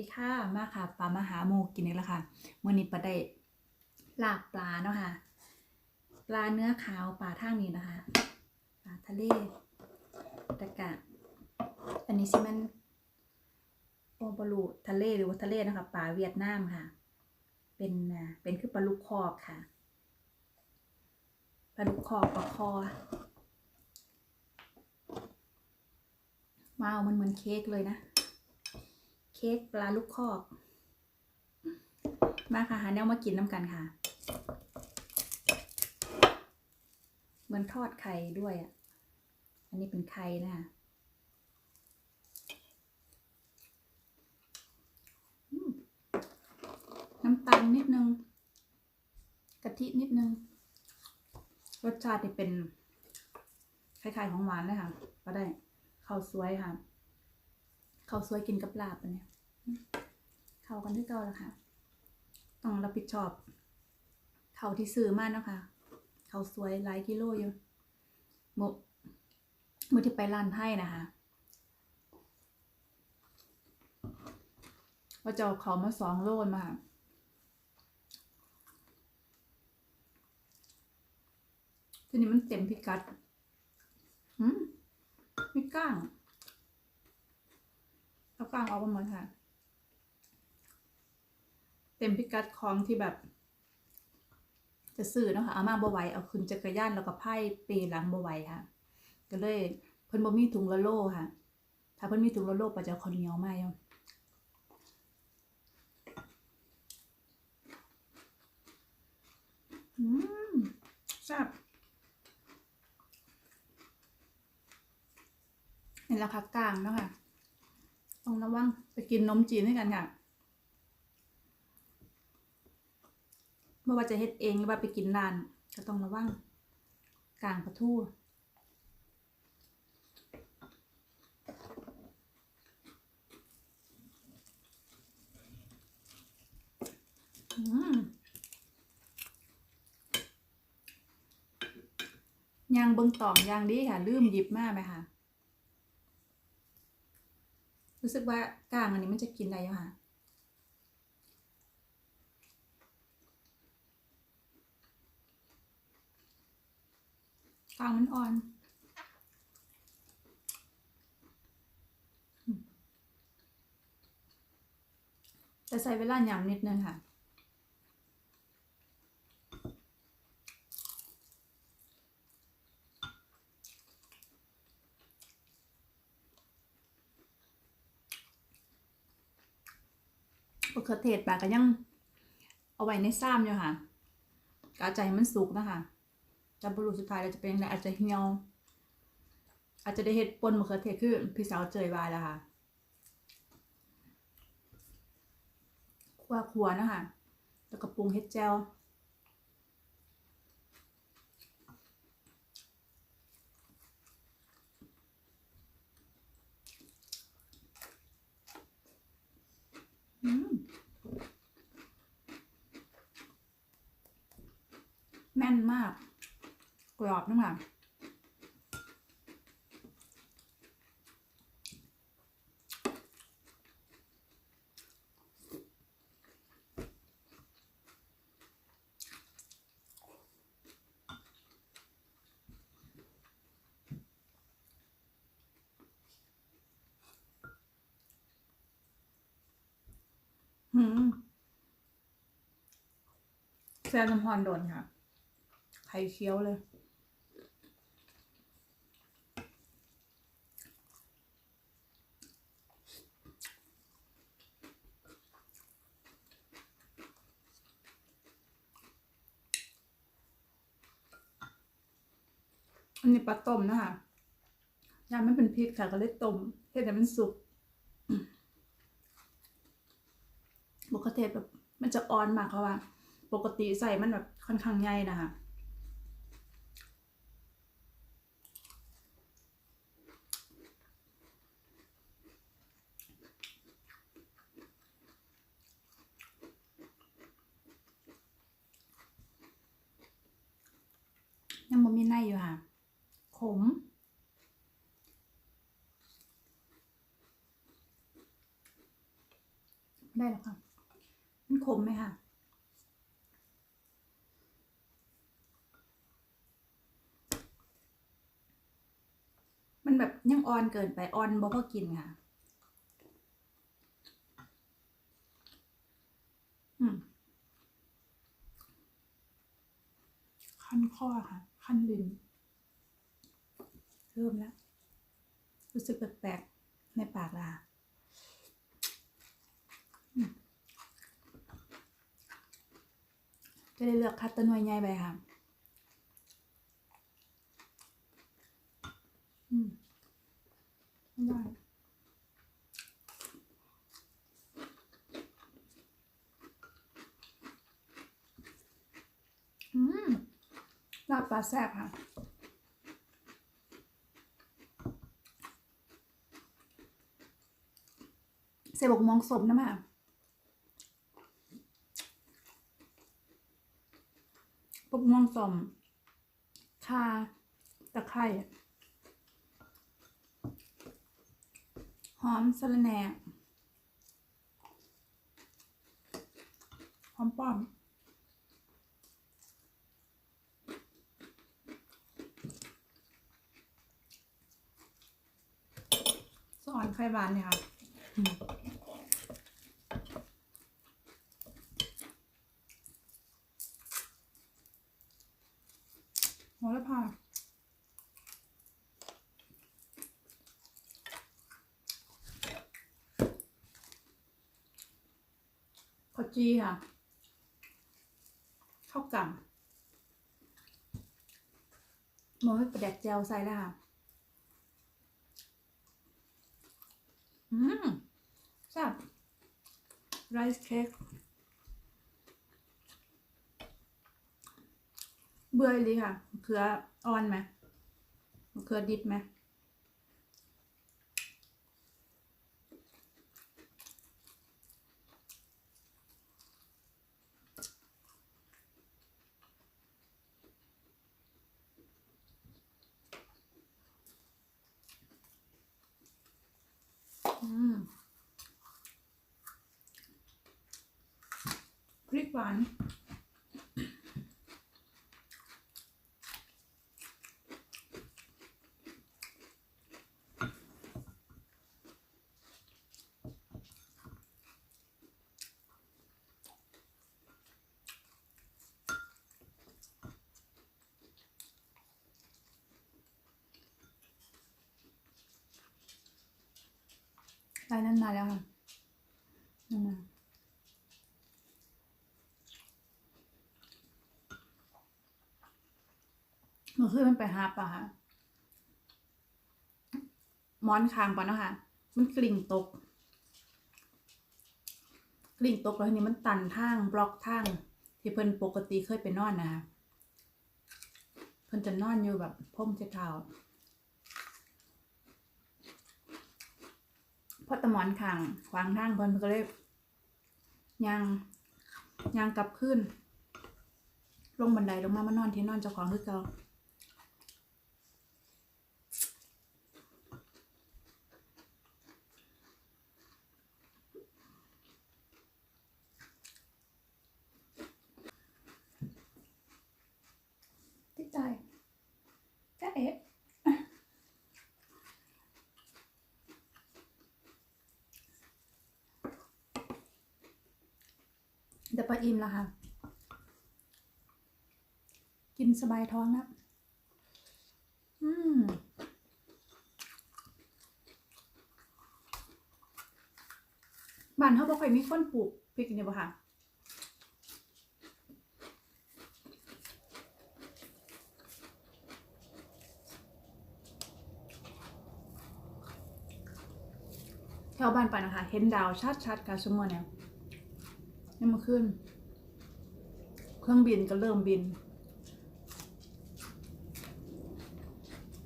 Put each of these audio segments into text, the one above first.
ดีค่ะ มาค่ะปลามาหาโมกินนี่แหละค่ะมื่อนี้ปลาได้ลาบปลาเนาะค่ะ ปลาเนื้อขาวปลาท่างนี้นะคะ ปลาทะเลตะกะ อันนี้ซิมันโอบลูทะเลหรือว่าทะเลนะคะปลาเวียดนามค่ะ เป็นเป็นคือปลาลูกคอกค่ะ ปลาลูกคอกปลาคอมาเอามันเหมือนเค้กเลยนะ เค้กปลาลูกคอก มาค่ะหาแนวมากินน้ำกันค่ะ เหมือนทอดไข่ด้วยอะ อันนี้เป็นไข่นะคะน้ำตาลนิดนึง กะทินิดนึง รสชาตินี่เป็นคล้ายๆของหวานเลยค่ะ ก็ได้ข้าวสวยค่ะข้าวสวยกินกับลาบอันนี้ เขากันที่เก่าแล้วค่ะ ต้องรับผิดชอบ เขาที่ซื้อมาเนาะค่ะเขาสวยหลายกิโลอยู่เมื่อเมื่อที่ไปร้านไทยนะคะว่าจะเอาเขามาสองโลมาทีนี้มันเต็มพิกัดอืมไม่กล้างเอากลางออกมาหมดค่ะ เต็มพิกัดของที่แบบ จะซื้อเนาะค่ะเอามาบ่ไหวเอาขึ้นจักรยานแล้วก็ไพ่เปหลังบ่ไหวค่ะ ก็เลยเพิ่นบ่มีถุงละโลค่ะ ถ้าเพิ่นมีถุงละโลปะจะเอาข้าวเหนียวมาอยู่อืมแซ่บเห็นราคากลางเนาะค่ะ ต้องระวังไปกินนมจีนด้วยกันค่ะ ไม่ว่าจะเฮ็ดเองหรือว่าไปกินร้าน ก็ต้องระวังกลางประทูอืมยางเบิงตองยางดีค่ะ ลืมหยิบมาไหมคะรู้สึกว่ากลางอันนี้มันจะกินได้อยู่ค่ะ กลางมันอ่อนอืมแต่ใส่เวลาหยำนิดนึงค่ะมะเขือเทศปลาก็ยังเอาไว้ในซ้ำอยู่ค่ะกาใจมันสุกนะคะ จะบรุสุดท้ายเราจะเป็นอะไรอาจจะเหี่ยว อาจจะได้เห็ดปนมะเขือเทศคือพี่สาวเจยวายแล้วค่ะคั่วขัวๆนะคะแล้วก็ปรุงเห็ดแจ่วอืมแน่นมาก กรอบนะค่ะหืมแซมน้ำพรโดนค่ะ ไข่เคี้ยวเลย นนี้ปลาต้มนะคะยาไม่เป็นพริกค่ะก็เลยต้มเฮ็ดให้มันสุกปกติแบบมันจะอ่อนมากเพราะว่า ปกติใส่มันแบบค่อนข้างใหญ่นะคะยังบ่มีในอยู่ค่ะ ขม ได้แล้วค่ะ มันขมไหมคะมันแบบยังอ่อนเกินไปอ่อนบ่พอกินค่ะ อืมคันข้อค่ะ คันลิ้น เริ่มแล้ว รู้สึกแปลกๆในปากละค่ะจะได้เลือกคัดตะนวยใหญ่ไปค่ะอืมไม่ได้อืมลาบปลาแซ่บค่ะ เสบกมองสมนะม่ปกมองสมคาตะไคร่หอมสะระแหน่หอมป้อมสอนไข่บานเนี่ยค่ะ อืมโหระพาขอจีค่ะข้าวกล่ำมอไม่ประแดกแจวใส่แล้วค่ะ อืม สับไรซ์เค้กเบื่อเลยค่ะมะเขืออ่อนไหมมะเขือดิบไหมอืมพริก หวานรายนั้นมาแล้วค่ะนั่นมาเมื่ อคืนมันไปหาปลาหมอนคางปะเนาะค่ะมันกลิ่งตก กลิ่งตกแล้วทีนี้มันตันทางบล็อกทางที่เพิ่นปกติเคยไปนอนนะคะเพิ่นจะนอนอยู่แบบพ่มเช็ดเท้าเพราะตะมอนขางขวางทางเพิ่นก็เลยยางยางกลับขึ้น ลงบันไดลงมามานอนที่นอนเจ้าของคือเก่าติดใจจ้าเอ๋ เดี๋ยวปลาอิ่มแล้วค่ะ กินสบายท้องแล้วอืมบ้านเขาบ่ค่อยมีคนปลูกพริกเนี่ยบ่ค่ะแถวบ้านไปนนะคะ เห็นดาวชัดๆค่ะสมมติเนี่ย นี่มาขึ้น เครื่องบินก็เริ่มบิน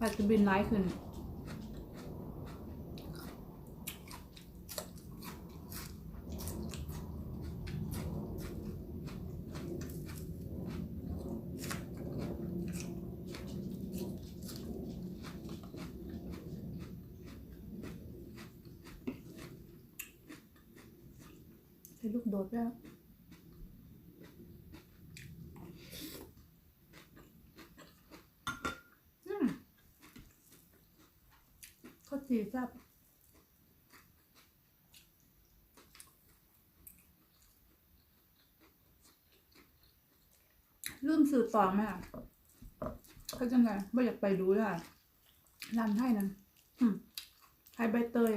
อาจจะบินร้ายขึ้น อ ลูกโดดแล้วอืม ข้าวจีจับลืมสื่อต่อไหมอะเขาจะไงไม่อยากไปดูเลยอะร้านไทยนั้นไทยใบเตย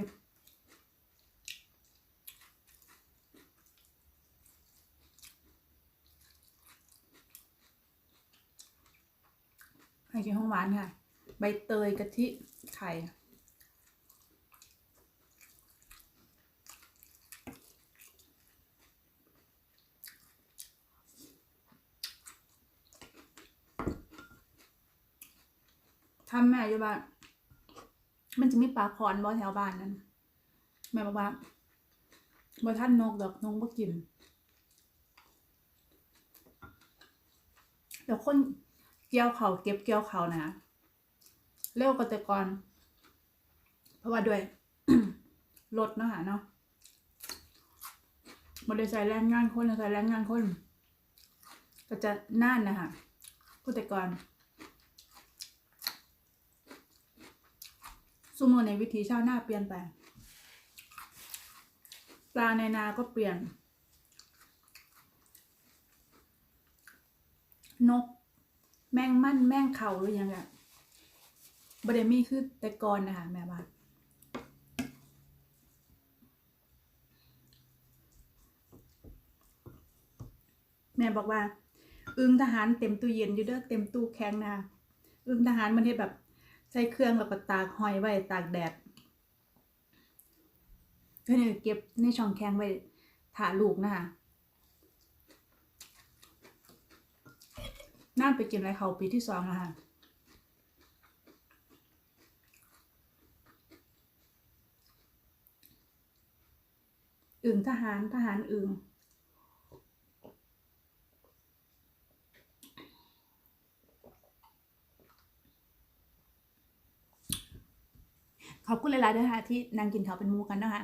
ให้กินของหวานค่ะ ใบเตยกะทิไข่ ทำแม่อยู่บ้านมันจะมีปลาคอนบ่แถวบ้านนั้นแม่บอกว่าบ่ท่านนกดอกนกบ่กินเดี๋ยวคนเกี่ยวเขาเก็บเกี่ยวเขานะเร็วกว่าแต่ก่อนเพราะว่าด้วยรถเนาะค่ะเนาะบริษัทแรงงานคนใส่แรงงานคน ก็จะน่านนะคะพูดแต่ก่อน สมมติในวิถีชาวนาเปลี่ยนไป ปลาในนาก็เปลี่ยน นก แมงมั่นแมงเขาหรือยังไงบไดมี่คือแต่ก่อนนะคะแม่บ้านแม่บอกว่า อึงทหารเต็มตู้เย็นอยู่เด้อเต็มตู้แข็งนะอึงทหารมันเฮ็ดแบบ ใส่เครื่องแล้วก็ตากหอยไว้ตากแดดเพื่อนเก็บในช่องแข็งไว้ถ่าลูกนะคะน่าไปกินอะไรเขาปีที่สองแล้วค่ะอึ่งทหารทหารอึ่ง ขอบคุณหลายๆด้วยค่ะที่นางกินเขาเป็นมูกันนะคะ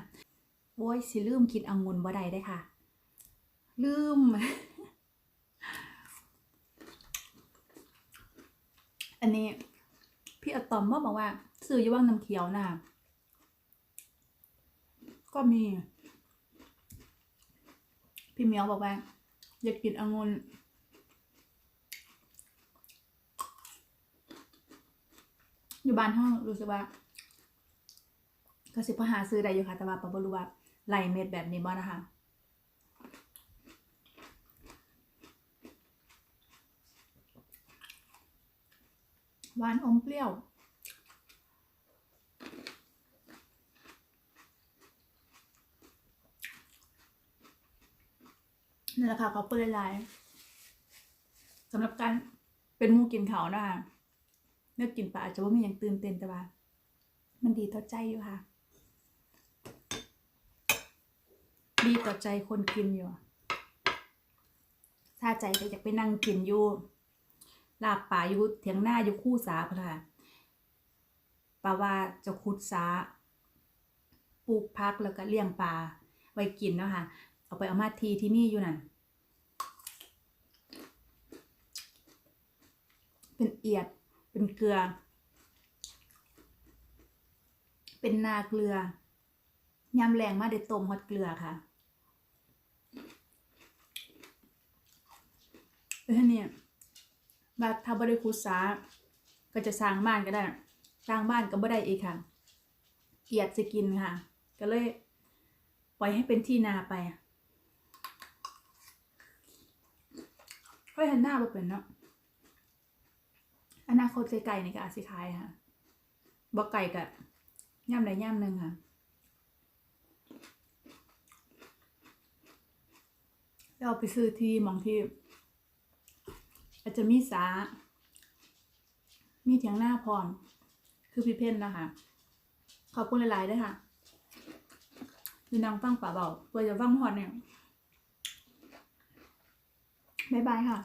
โว้ยสิลืมกินองุ่นบ่ได้ได้ค่ะ ลืม อันนี้ พี่อะตอมบอกว่า ซื้อยู่ว่างน้ำเขียวนะก็มี พี่เมียวบอกว่า อยากกินองุ่นอยู่บ้านห้องรู้สึกว่า ก็สิพหาซื้อได้อยู่ค่ะ แต่ว่าปะบรู้ว่าไหลเม็ดแบบนี้บ่นะคะหวานอมเปรี้ยวนั่นแหละค่ะเขาเปิดไลน์สำหรับการเป็นมูกินเขานะคะเนื้อกินปลาอาจจะว่ามีอย่างตื่นเต้นแต่ว่า มันดีต่อใจอยู่ค่ะ ดีต่อใจคนกินอยู่ถ้าใจก็อยากไปนั่งกินอยู่ลาบป่าอยู่เถียงหน้าอยู่คู่สาพนค่ะปลาว่าจะขุดสาปลูกพักแล้วก็เลี้ยงปลาไว้กินเนาะค่ะ เอาไปเอามาทีที่นี่อยู่นั่น เป็นเอียด เป็นเกลือ เป็นนาเกลือยำแรงมาได้ต้มฮอดเกลือค่ะ เออเนี่ยว่าถ้าบ่ได้คุดสาก็จะสร้างบ้านก็ได้ สร้างบ้านก็บ่ได้อีกค่ะ เกียดจะกินค่ะ ก็เลยปล่อยให้เป็นที่นาไปก็เห็นหน้าบ่เป็นเนาะ อนาคตไก่นี่ก็อาจสิขายค่ะบ่ไก่ก็ย่ำใดย่ำหนึ่งค่ะ เราไปซื้อที่มองที่าจจะมีสา มีเถียงหน้าพรคือพี่เพ่นนะคะ ขอบคุณหลายๆด้วยค่ะดีนางฟังป่าเบาเพื่อจะฟังพรเนี่ย บ๊ายบายค่ะ